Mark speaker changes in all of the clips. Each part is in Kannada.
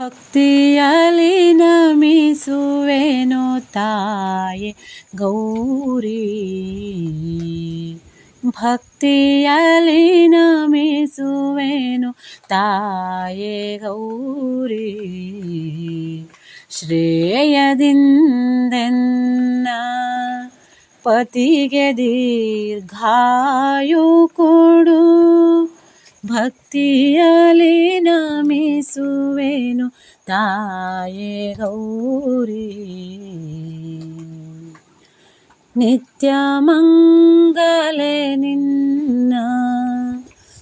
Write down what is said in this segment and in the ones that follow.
Speaker 1: ಭಕ್ತಿಯಲ್ಲಿ ನಮಿಸುವೆನು ತಾಯೆ ಗೌರಿ. ಭಕ್ತಿಯಲ್ಲಿ ನಮಿಸುವೆನು ತಾಯೆ ಗೌರಿ. ಶ್ರೇಯದಿಂದೆನ್ನ ಪತಿಗೆ ದೀರ್ಘಾಯು ಕೊಡು. ಭಕ್ತಿಯಲ್ಲಿ ನಮಿಸುವೆನು ತಾಯೆ ಗೌರಿ ನಿತ್ಯ ಮಂಗಲೆ ನಿನ್ನ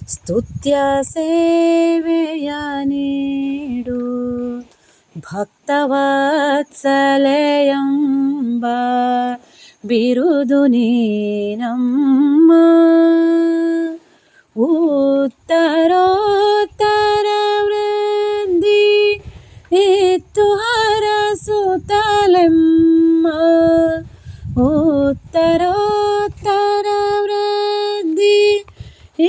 Speaker 1: ಸ್ತುತ್ಯ ಸೇವೆಯ ನೀಡು ಭಕ್ತವತ್ಸಲೆಯಂಬ ಬಿರುದು ನೀನಮ್ಮ उत्तरोत्तर वृद्धि इतुहर सुतलम् उत्तरोत्तर वृद्धि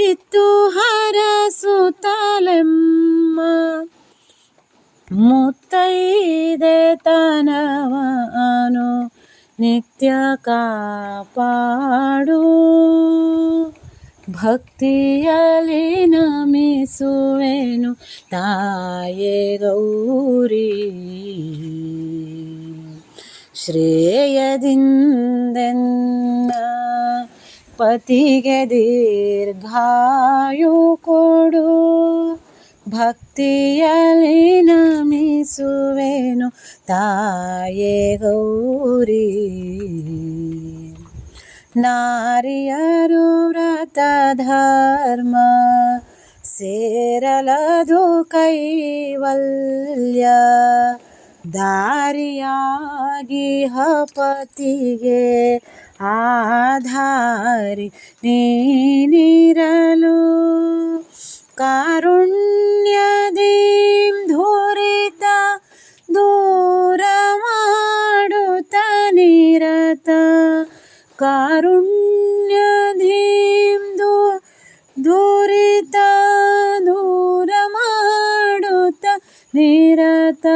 Speaker 1: इतुहर सुतलम् मुत्तैदे तनवानु नित्य कापाडू ಭಕ್ತಿಯಲ್ಲಿ ನಮಿಸುವೆನು ತಾಯೇ ಗೌರಿ. ಶ್ರೇಯದಿಂದೆನ್ನ ಪತಿಗೆ ದೀರ್ಘಾಯು ಕೊಡು ಭಕ್ತಿಯಲ್ಲಿ ನಮಿಸುವೆನು ತಾಯೇ ಗೌರಿ. ನಾರಿಯರು ವ್ರತ ಧರ್ಮ ಸೇರಲದು ಕೈವಲ್ಯ ದಾರಿಯಾಗಿ ಹಪತಿಗೆ ಆಧಾರಿ ನೀನಿರಲು. ಕಾರುಣ್ಯದೀಂ ಧೂರಿತ ಕಾರುಣ್ಯದೀಂ ದೂ ದೂರಿತ ದೂರ ಮಾಡುತ್ತ ನಿರತ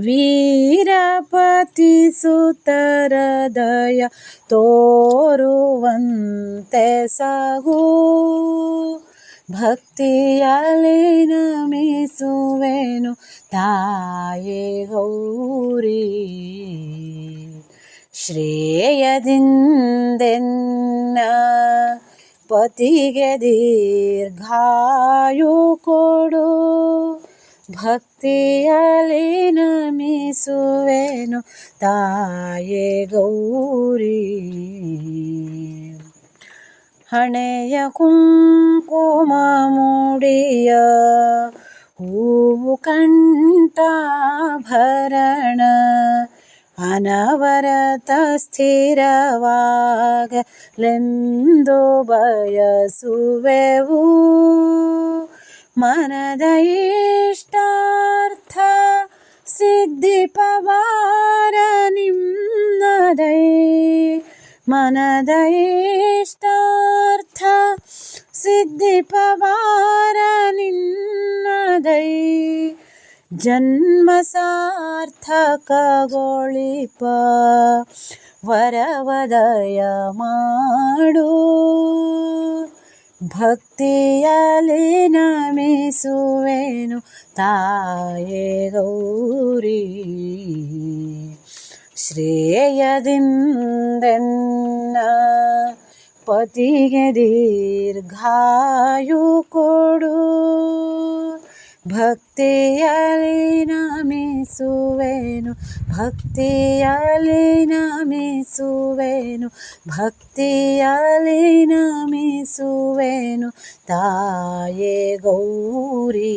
Speaker 1: ವೀರಪತಿ ಸುತರ ದಯ ತೋರುವಂತೆ ಸಾಗು. ಭಕ್ತಿಯಲ್ಲಿ ನಮಿಸುವೆನು ತಾಯೇ ಗೌರಿ. ಶ್ರೇಯದಿಂದೆನ್ನ ಪತಿಗೆ ದೀರ್ಘಾಯು ಕೊಡು ಭಕ್ತಿಯಲ್ಲಿ ನಮಿಸುವೆನು ತಾಯೆ ಗೌರಿ ಹಣೆಯ ಕುಂಕುಮ ಮೂಡಿಯ ಹೂವು ಕಂಠಾಭರಣ ಅನವರತ ಸ್ಥಿರವಾಗಲೆಂದು ಬಯಸುವೆವು ಮನದ ಇಷ್ಟಾರ್ಥ ಸಿದ್ಧಿಪವಾರ ನಿಮ್ಮದೈ ಮನದ ಇಷ್ಟಾರ್ಥ ಸಿದ್ಧಿಪವಾರ ನಿನ್ನದೈ ಜನ್ಮ ಸಾರ್ಥಕಗೊಳಿಪ ವರವದಯ ಮಾಡು. ಭಕ್ತಿಯಲ್ಲಿ ನಮಿಸುವೆನು ತಾಯೇ ಗೌರಿ. ಶ್ರೇಯದಿಂದೆನ್ನ ಪತಿಗೆ ದೀರ್ಘಾಯು ಕೊಡು. ಭಕ್ತಿಯಲ್ಲಿ ನಮಿಸುವೆನು ಭಕ್ತಿಯಲ್ಲಿ ನಮಿಸುವೆನು ಭಕ್ತಿಯಲ್ಲಿ ನಮಿಸುವೆನು ತಾಯೇ ಗೌರಿ.